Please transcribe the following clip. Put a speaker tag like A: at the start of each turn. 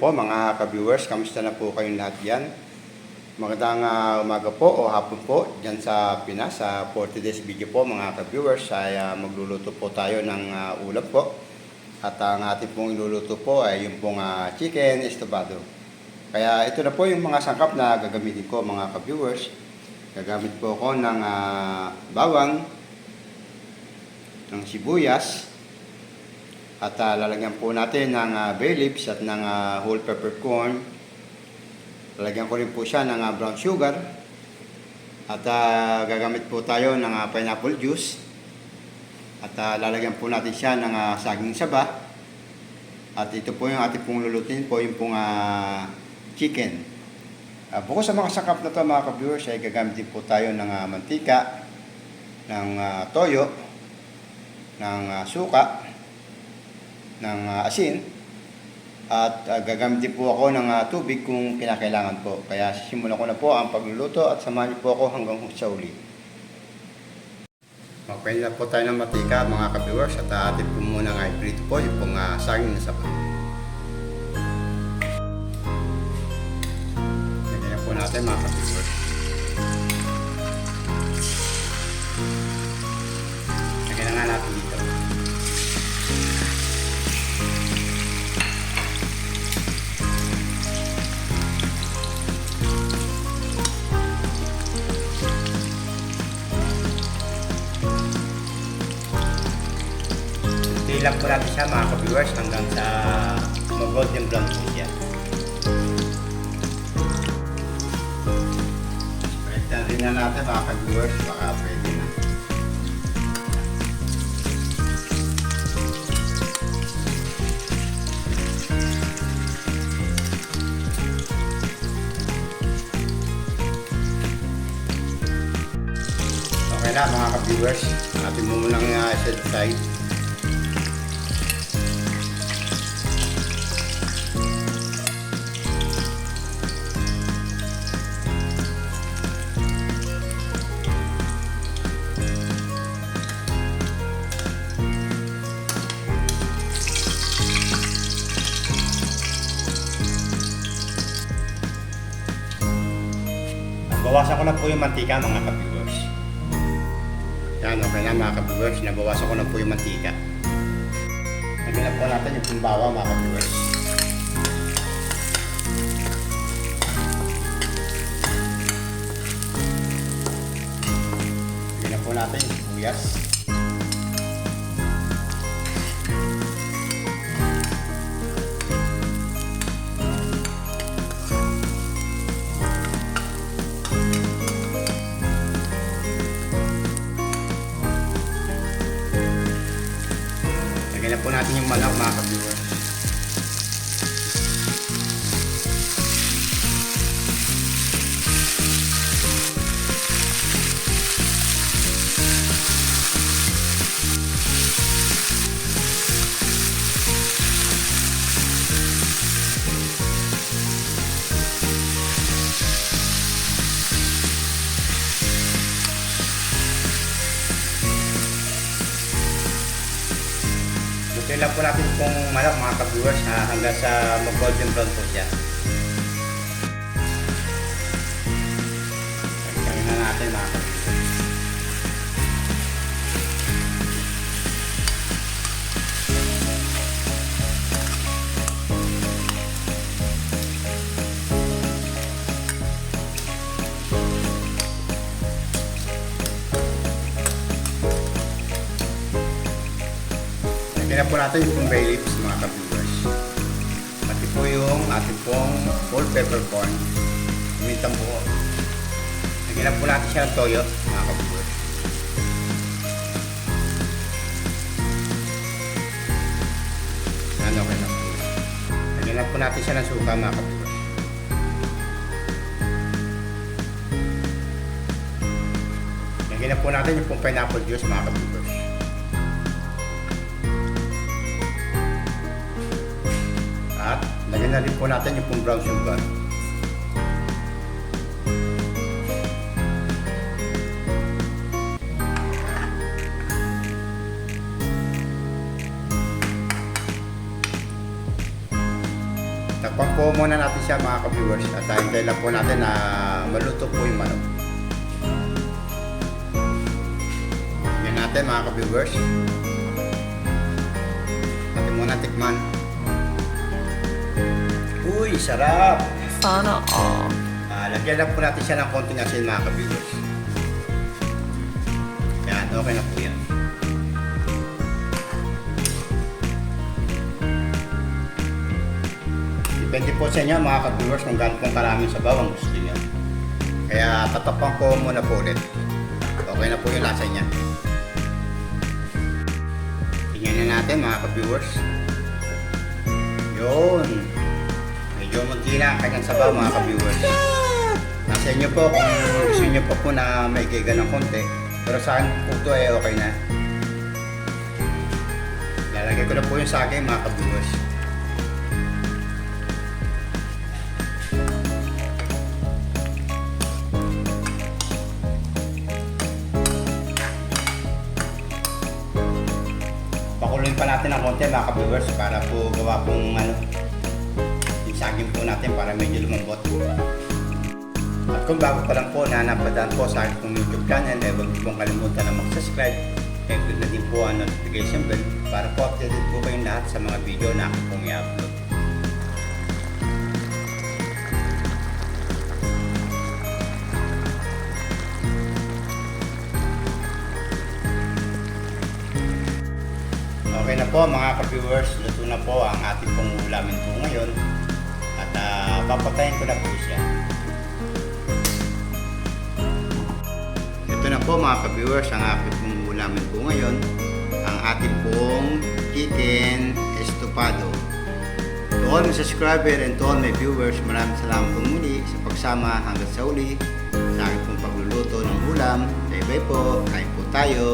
A: po mga ka-viewers, kamusta na po kayong lahat dyan? Magandang ah, umaga po o hapon po dyan sa Pinas. Sa 40 days video po mga ka-viewers ay ah, magluluto po tayo ng ah, ulam po. At ang ating pong iluluto po ay yung pong ah, chicken estofado. Kaya ito na po yung mga sangkap na gagamitin ko mga ka-viewers. Gagamit po ako ng ah, bawang, ng sibuyas, at ah, lalagyan po natin ng ah, bay leaves at ng ah, whole peppercorn. Lalagyan ko rin po siya ng ah, brown sugar. At ah, gagamit po tayo ng ah, pineapple juice. At ah, lalagyan po natin siya ng ah, saging saba. At ito po yung ating pong lulutin po yung pong ah, chicken. Ah, bukod sa mga sakap na to mga ka-viewers ay gagamit din po tayo ng ah, mantika, ng ah, toyo, ng ah, suka, ng ah, asin at uh, gagamitin po ako ng ah, tubig kung kinakailangan po. Kaya simulan ko na po ang pagluluto at samahan niyo po ako hanggang sa uli. Magpain na po tayo ng matika mga ka-viewers at uh, atin po muna nga i-prito po yung pong uh, saging na sapa. Ganyan po natin mga ka-viewers. Lagyan na nga natin dito. Ilang po natin siya mga ka-viewers hanggang sa mag-golden brown po siya. Kahit rin na natin mga ka-viewers, baka pwede na. Okay na mga ka-viewers, natin mo munang uh, set aside. Bawasan ko na po yung mantika mga ka-viewers. Yan, okay na mga ka-viewers. Nabawasan ko na po yung mantika. Lagyan na po natin yung pumbawa mga ka-viewers. Lagyan na po natin yung sibuyas. Natin yung manok mga ka-viewers. Lang po natin itong manok mga ka-viewers ha, hanggang sa mag-golden brown po siya. Na natin mga ka-viewers. Po natin yung bay leaves mga ka-viewers. Pati po yung ating pong whole peppercorn. Umintang buo. Lagyan na po natin siya ng toyo mga ka-viewers. Ano okay na po. Lagyan na po natin siya ng suka mga ka-viewers. Lagyan na po natin yung pong pineapple juice mga ka-viewers. Na rin po natin yung pong brown sugar. Takpan po muna natin siya mga ka-viewers at hintay lang po natin na maluto po yung manok. Yan natin mga ka-viewers. Natin muna tikman. Uy, sarap!
B: Sana all.
A: Ah, lagyan lang po natin siya ng konting asin mga ka-viewers. Yan, okay na po yan. Depende po sa inyo mga ka-viewers kung gaano pong karaming sabaw ang gusto niyo. Kaya tatapang ko muna po ulit. Okay na po yung lasa niya. Tingnan na natin mga ka-viewers. Yun. Medyo munti na ang kanyang sabaw mga ka-viewers. Nasa inyo po kung gusto niyo pa po na may giga ng konti. Pero sa akin po ito ay okay na. Lalagay ko na po yung saging mga ka-viewers. Natin ng konti mga ka-viewers para po gawa pong ano, yung saging po natin para medyo lumambot. At kung bago pa lang po na napadaan po sa aking YouTube channel, eh huwag niyo pong kalimutan na mag-subscribe. Click na din po ang notification bell para po updated po kayong lahat sa mga video na aking pong i-upload. Po mga ka-viewers, luto na po ang ating pong ulamin po ngayon. At uh, papatayin ko na po siya. Ito na po mga ka-viewers, ang ating pong ulamin po ngayon. Ang ating pong chicken estopado. To all my subscriber and to all my viewers, maraming salamat po muli sa pagsama hanggang sa uli sa aking pong pagluluto ng ulam. Bye-bye po, kain po tayo.